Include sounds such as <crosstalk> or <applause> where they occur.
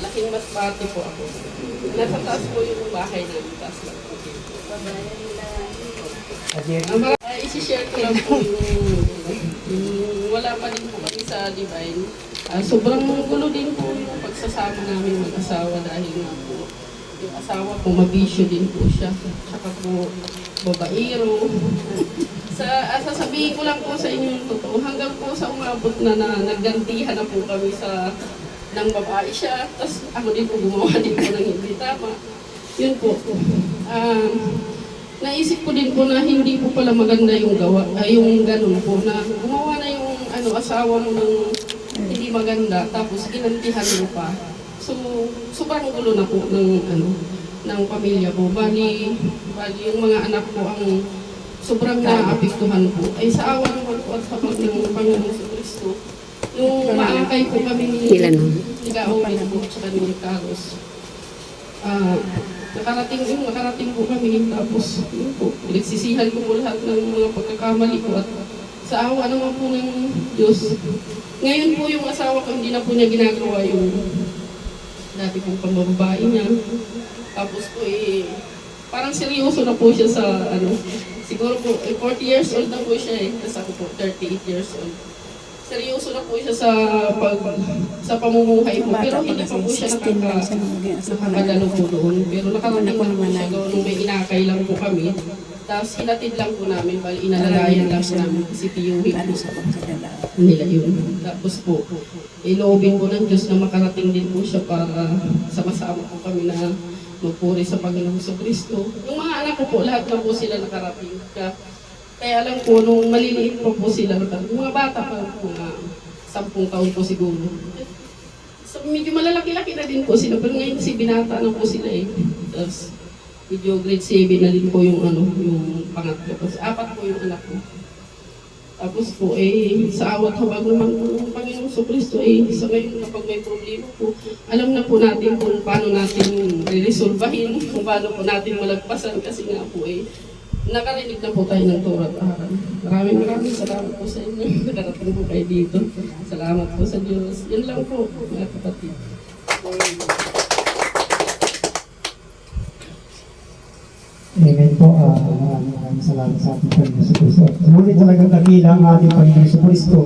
laking masbate po ako. Nasa taas po yung bahay namin, taas lang po. Ang mga, uh, isi-share ko lang po yung, yung wala pa din po kami sa Divine. Ah, sobrang gulo din po yung pagsasama namin mag-asawa dahil nga po yung asawa ko mabisyo din po siya. Tsaka po babaero. sa ah, sasabihin ko lang po sa inyo yung totoo, hanggang po sa umabot na, na naggantihan na po kami sa ng babae siya, tapos ako din po gumawa din po ng hindi tama. Yun po. Um, naisip ko din po na hindi po pala maganda yung gawa, ay yung ganun po, na gumawa na yung ano, asawa mo ng hindi maganda, tapos ginantihan mo pa. So, sobrang gulo na po ng ano, ng pamilya ko. Bali, bali yung mga anak ko ang sobrang naapektuhan po. Ay sa awa naman po at sa ng Panginoon sa Kristo, nung maangkay po kami ni Ilan ho? po, tsaka ni Carlos. Ah, nakarating yun, nakarating po kami, tapos yun po, pinagsisihan ko po lahat ng mga pagkakamali ko at sa awa naman po ng Diyos. Ngayon po yung asawa ko, hindi na po niya ginagawa yung dati pong pambababae niya. Tapos po eh, parang seryoso na po siya sa ano, siguro po, eh, 40 years old na po siya eh, tapos ako po 38 years old. Seryoso na po siya sa pag sa pamumuhay po, pero hindi pa po siya nakaka, nakakadalo po doon. Pero nakarating na po siya doon nung may inakay lang po kami. Tapos hinatid lang po namin, bali inalalayan lang po namin kasi tiyuhin po nila yun. Tapos po, iloobin po ng Diyos na makarating din po siya para sama-sama po kami na magpuri sa Panginoong sa Kristo. Yung mga anak ko po, lahat na po sila nakarating. Kaya, kaya lang po, nung maliliit pa po sila, mga bata pa po, mga sampung taon po siguro. So, medyo malalaki-laki na din po sila, pero ngayon kasi binata na po sila eh. Tapos, medyo grade 7 na din po yung ano, yung pangatlo. Kasi apat po yung anak ko. Tapos po, eh, sa awat habag naman po ng Panginoong Kristo, eh, sa ngayon kapag may problema po, alam na po natin kung paano natin re-resolvahin, kung paano po natin malagpasan, kasi nga po, eh, nakarinig na po tayo ng Torah at Aral. Maraming maraming salamat po sa inyo. <laughs> Nakarating po kayo dito. Salamat po sa Diyos. Yan lang po, mga kapatid. Amen po. Uh, maraming salamat sa ating Panginoon sa Kristo. Ngunit talagang dakila ang ating Panginoon sa Kristo